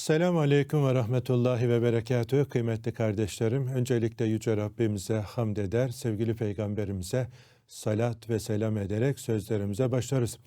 Selamun Aleyküm ve Rahmetullahi ve Berekatühü kıymetli kardeşlerim. Öncelikle Yüce Rabbimize hamd eder, sevgili Peygamberimize salat ve selam ederek sözlerimize başlarız.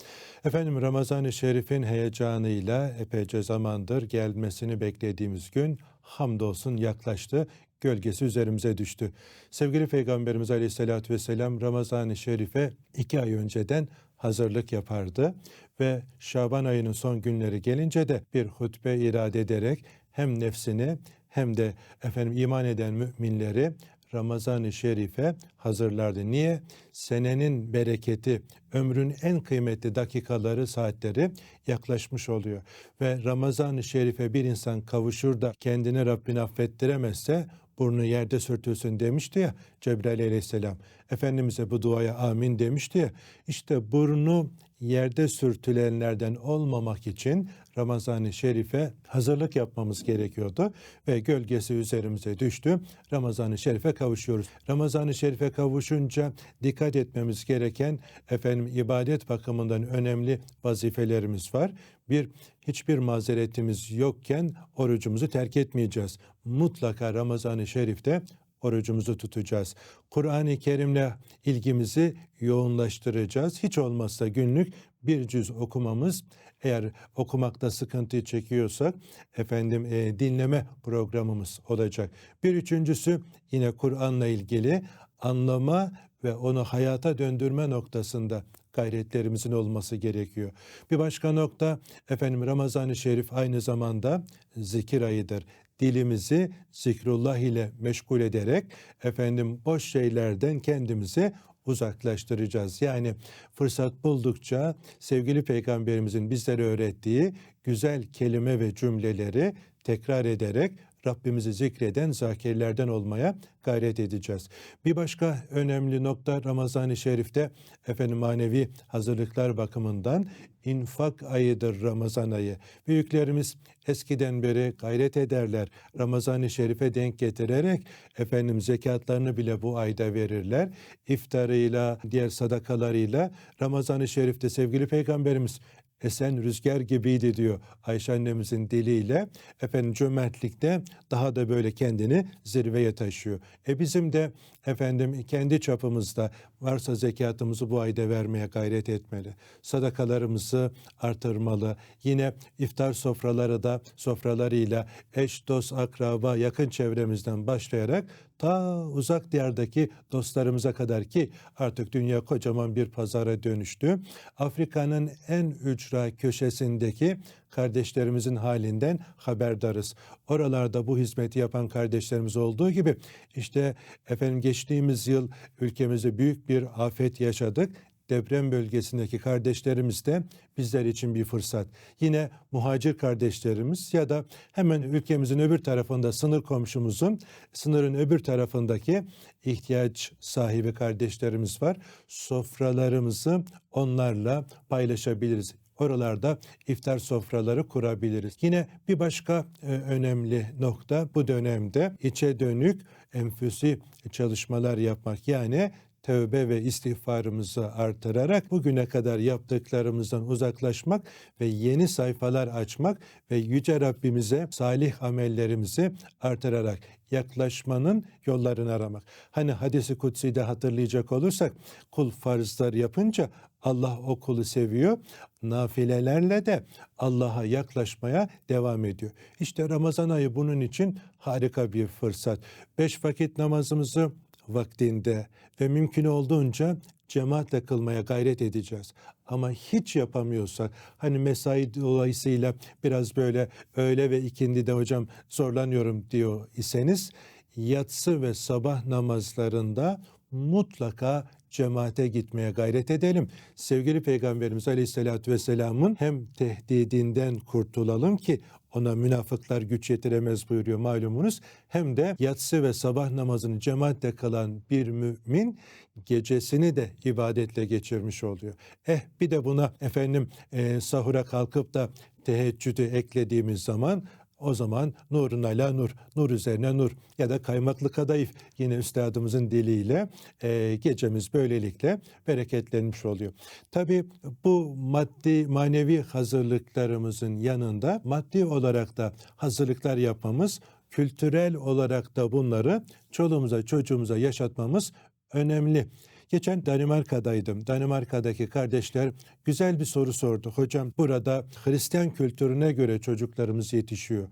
Efendim Ramazan-ı Şerif'in heyecanıyla epeyce zamandır gelmesini beklediğimiz gün hamdolsun yaklaştı gölgesi üzerimize düştü. Sevgili Peygamberimiz Aleyhisselatü Vesselam Ramazan-ı Şerif'e iki ay önceden hazırlık yapardı ve Şaban ayının son günleri gelince de bir hutbe irade ederek hem nefsini hem de efendim iman eden müminleri Ramazan-ı Şerif'e hazırlardı. Niye? Senenin bereketi, ömrün en kıymetli dakikaları, saatleri yaklaşmış oluyor. Ve Ramazan-ı Şerif'e bir insan kavuşur da kendini Rabbine affettiremezse burnu yerde sürtülsün demişti ya Cebrail aleyhisselam. Efendimiz'e bu duaya amin demişti ya. İşte burnu yerde sürtülenlerden olmamak için Ramazan-ı Şerif'e hazırlık yapmamız gerekiyordu ve gölgesi üzerimize düştü. Ramazan-ı Şerif'e kavuşuyoruz. Ramazan-ı Şerif'e kavuşunca dikkat etmemiz gereken efendim ibadet bakımından önemli vazifelerimiz var. Bir, hiçbir mazeretimiz yokken orucumuzu terk etmeyeceğiz. Mutlaka Ramazan-ı Şerif'te orucumuzu tutacağız. Kur'an-ı Kerim'le ilgimizi yoğunlaştıracağız. Hiç olmazsa günlük bir cüz okumamız eğer okumakta sıkıntı çekiyorsak efendim e, dinleme programımız olacak. Bir üçüncüsü yine Kur'an'la ilgili anlama ve onu hayata döndürme noktasında gayretlerimizin olması gerekiyor. Bir başka nokta efendim Ramazan-ı Şerif aynı zamanda zikir ayıdır. Dilimizi zikrullah ile meşgul ederek efendim boş şeylerden kendimizi uzaklaştıracağız. Yani fırsat buldukça sevgili peygamberimizin bizlere öğrettiği güzel kelime ve cümleleri tekrar ederek Rabbimizi zikreden zakirlerden olmaya gayret edeceğiz. Bir başka önemli nokta Ramazan-ı Şerif'te efendim manevi hazırlıklar bakımından infak ayıdır Ramazan ayı. Büyüklerimiz eskiden beri gayret ederler. Ramazan-ı Şerif'e denk getirerek efendim zekatlarını bile bu ayda verirler. İftarıyla, diğer sadakalarıyla Ramazan-ı Şerif'te sevgili peygamberimiz esen rüzgar gibiydi diyor Ayşe annemizin diliyle. Efendim cömertlikte daha da böyle kendini zirveye taşıyor. E bizim de efendim kendi çapımızda varsa zekatımızı bu ayda vermeye gayret etmeli. Sadakalarımızı artırmalı. Yine iftar sofraları da sofralarıyla eş, dost, akraba, yakın çevremizden başlayarak ta uzak diyardaki dostlarımıza kadar ki artık dünya kocaman bir pazara dönüştü. Afrika'nın en ücra köşesindeki kardeşlerimizin halinden haberdarız. Oralarda bu hizmeti yapan kardeşlerimiz olduğu gibi işte efendim geçtiğimiz yıl ülkemizde büyük bir afet yaşadık deprem bölgesindeki kardeşlerimiz de bizler için bir fırsat. Yine muhacir kardeşlerimiz ya da hemen ülkemizin öbür tarafında sınır komşumuzun sınırın öbür tarafındaki ihtiyaç sahibi kardeşlerimiz var. Sofralarımızı onlarla paylaşabiliriz oralarda iftar sofraları kurabiliriz. Yine bir başka e, önemli nokta bu dönemde içe dönük enfüsi çalışmalar yapmak yani tövbe ve istiğfarımızı artırarak bugüne kadar yaptıklarımızdan uzaklaşmak ve yeni sayfalar açmak ve yüce Rabbimize salih amellerimizi artırarak yaklaşmanın yollarını aramak. Hani hadisi kutsi'de hatırlayacak olursak kul farzlar yapınca Allah o kulu seviyor. Nafilelerle de Allah'a yaklaşmaya devam ediyor. İşte Ramazan ayı bunun için harika bir fırsat. Beş vakit namazımızı vaktinde ve mümkün olduğunca cemaatle kılmaya gayret edeceğiz. Ama hiç yapamıyorsak hani mesai dolayısıyla biraz böyle öğle ve ikindi de hocam zorlanıyorum diyor iseniz yatsı ve sabah namazlarında mutlaka cemaate gitmeye gayret edelim. Sevgili Peygamberimiz Aleyhisselatü Vesselam'ın hem tehdidinden kurtulalım ki ona münafıklar güç yetiremez buyuruyor malumunuz. Hem de yatsı ve sabah namazını cemaatle kılan bir mümin gecesini de ibadetle geçirmiş oluyor. Eh bir de buna efendim e, sahura kalkıp da teheccüdü eklediğimiz zaman O zaman nurun ala nur, nur üzerine nur ya da kaymaklı kadayıf yine üstadımızın diliyle e, gecemiz böylelikle bereketlenmiş oluyor. Tabii bu maddi manevi hazırlıklarımızın yanında maddi olarak da hazırlıklar yapmamız, kültürel olarak da bunları çoluğumuza çocuğumuza yaşatmamız önemli. Geçen Danimarka'daydım. Danimarka'daki kardeşler güzel bir soru sordu. Hocam burada Hristiyan kültürüne göre çocuklarımız yetişiyor.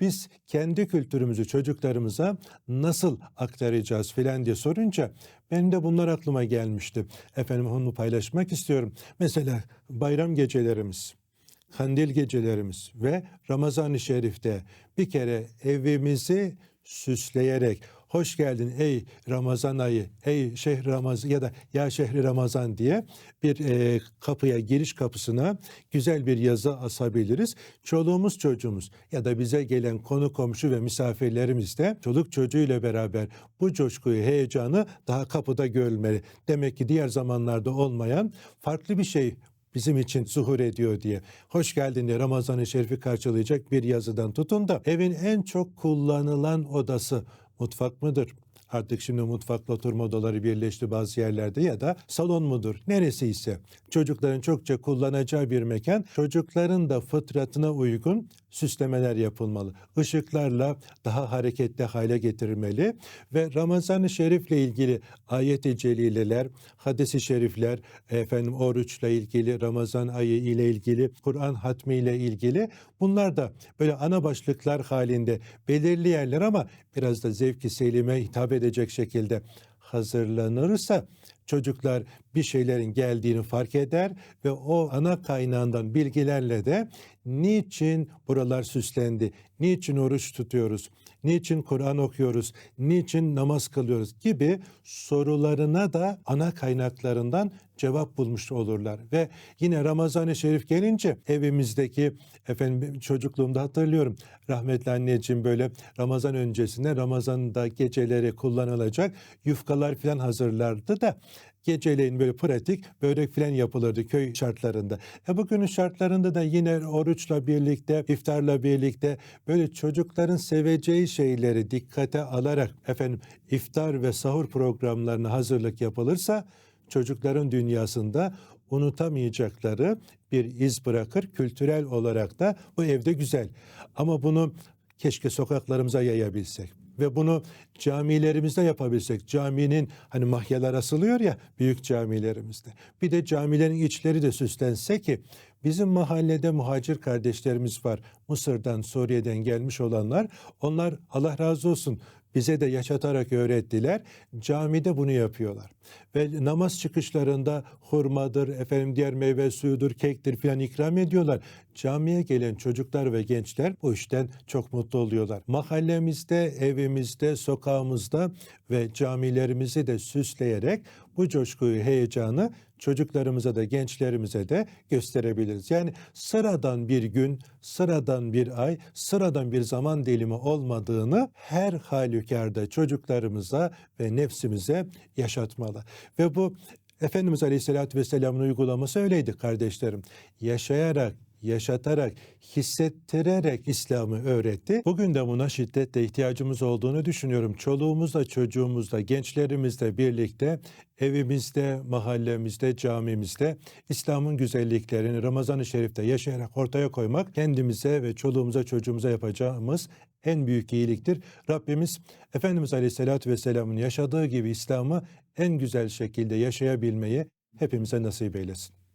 Biz kendi kültürümüzü çocuklarımıza nasıl aktaracağız filan diye sorunca benim de bunlar aklıma gelmişti. Efendim onu paylaşmak istiyorum. Mesela bayram gecelerimiz, kandil gecelerimiz ve Ramazan-ı Şerif'te bir kere evimizi süsleyerek hoş geldin ey Ramazan ayı, ey şehri Ramazan ya da ya şehri Ramazan diye bir e, kapıya giriş kapısına güzel bir yazı asabiliriz. Çoluğumuz çocuğumuz ya da bize gelen konu komşu ve misafirlerimiz de çoluk çocuğuyla beraber bu coşkuyu, heyecanı daha kapıda görülmeli. Demek ki diğer zamanlarda olmayan farklı bir şey bizim için zuhur ediyor diye. Hoş geldin diye Ramazan-ı Şerif'i karşılayacak bir yazıdan tutun da evin en çok kullanılan odası mutfak mıdır? Artık şimdi mutfakla oturma odaları birleşti bazı yerlerde ya da salon mudur? Neresi ise çocukların çokça kullanacağı bir mekan çocukların da fıtratına uygun süslemeler yapılmalı. Işıklarla daha hareketli hale getirilmeli ve Ramazan-ı Şerif'le ilgili ayet-i celileler, hadis-i şerifler, efendim oruçla ilgili, Ramazan ayı ile ilgili, Kur'an hatmi ile ilgili bunlar da böyle ana başlıklar halinde belirli yerler ama biraz da zevki selime hitap edecek şekilde hazırlanırsa çocuklar bir şeylerin geldiğini fark eder ve o ana kaynağından bilgilerle de niçin buralar süslendi, niçin oruç tutuyoruz, niçin Kur'an okuyoruz, niçin namaz kılıyoruz gibi sorularına da ana kaynaklarından cevap bulmuş olurlar. Ve yine Ramazan-ı Şerif gelince evimizdeki efendim çocukluğumda hatırlıyorum rahmetli anneciğim böyle Ramazan öncesinde Ramazan'da geceleri kullanılacak yufkalar falan hazırlardı da geceleyin böyle pratik börek falan yapılırdı köy şartlarında. E bugünün şartlarında da yine oruçla birlikte, iftarla birlikte böyle çocukların seveceği şeyleri dikkate alarak efendim iftar ve sahur programlarına hazırlık yapılırsa çocukların dünyasında unutamayacakları bir iz bırakır. Kültürel olarak da bu evde güzel. Ama bunu keşke sokaklarımıza yayabilsek ve bunu camilerimizde yapabilsek. Caminin hani mahyalar asılıyor ya büyük camilerimizde. Bir de camilerin içleri de süslense ki bizim mahallede muhacir kardeşlerimiz var. Mısır'dan, Suriye'den gelmiş olanlar. Onlar Allah razı olsun bize de yaşatarak öğrettiler. Camide bunu yapıyorlar. Ve namaz çıkışlarında hurmadır, efendim diğer meyve suyudur, kektir filan ikram ediyorlar. Camiye gelen çocuklar ve gençler bu işten çok mutlu oluyorlar. Mahallemizde, evimizde, sokağımızda ve camilerimizi de süsleyerek bu coşkuyu, heyecanı çocuklarımıza da gençlerimize de gösterebiliriz. Yani sıradan bir gün, sıradan bir ay, sıradan bir zaman dilimi olmadığını her halükarda çocuklarımıza ve nefsimize yaşatmalı. Ve bu Efendimiz Aleyhisselatü Vesselam'ın uygulaması öyleydi kardeşlerim. Yaşayarak, yaşatarak, hissettirerek İslam'ı öğretti. Bugün de buna şiddetle ihtiyacımız olduğunu düşünüyorum. Çoluğumuzla, çocuğumuzla, gençlerimizle birlikte evimizde, mahallemizde, camimizde İslam'ın güzelliklerini Ramazan-ı Şerif'te yaşayarak ortaya koymak kendimize ve çoluğumuza, çocuğumuza yapacağımız en büyük iyiliktir. Rabbimiz Efendimiz Aleyhisselatü Vesselam'ın yaşadığı gibi İslam'ı en güzel şekilde yaşayabilmeyi hepimize nasip eylesin.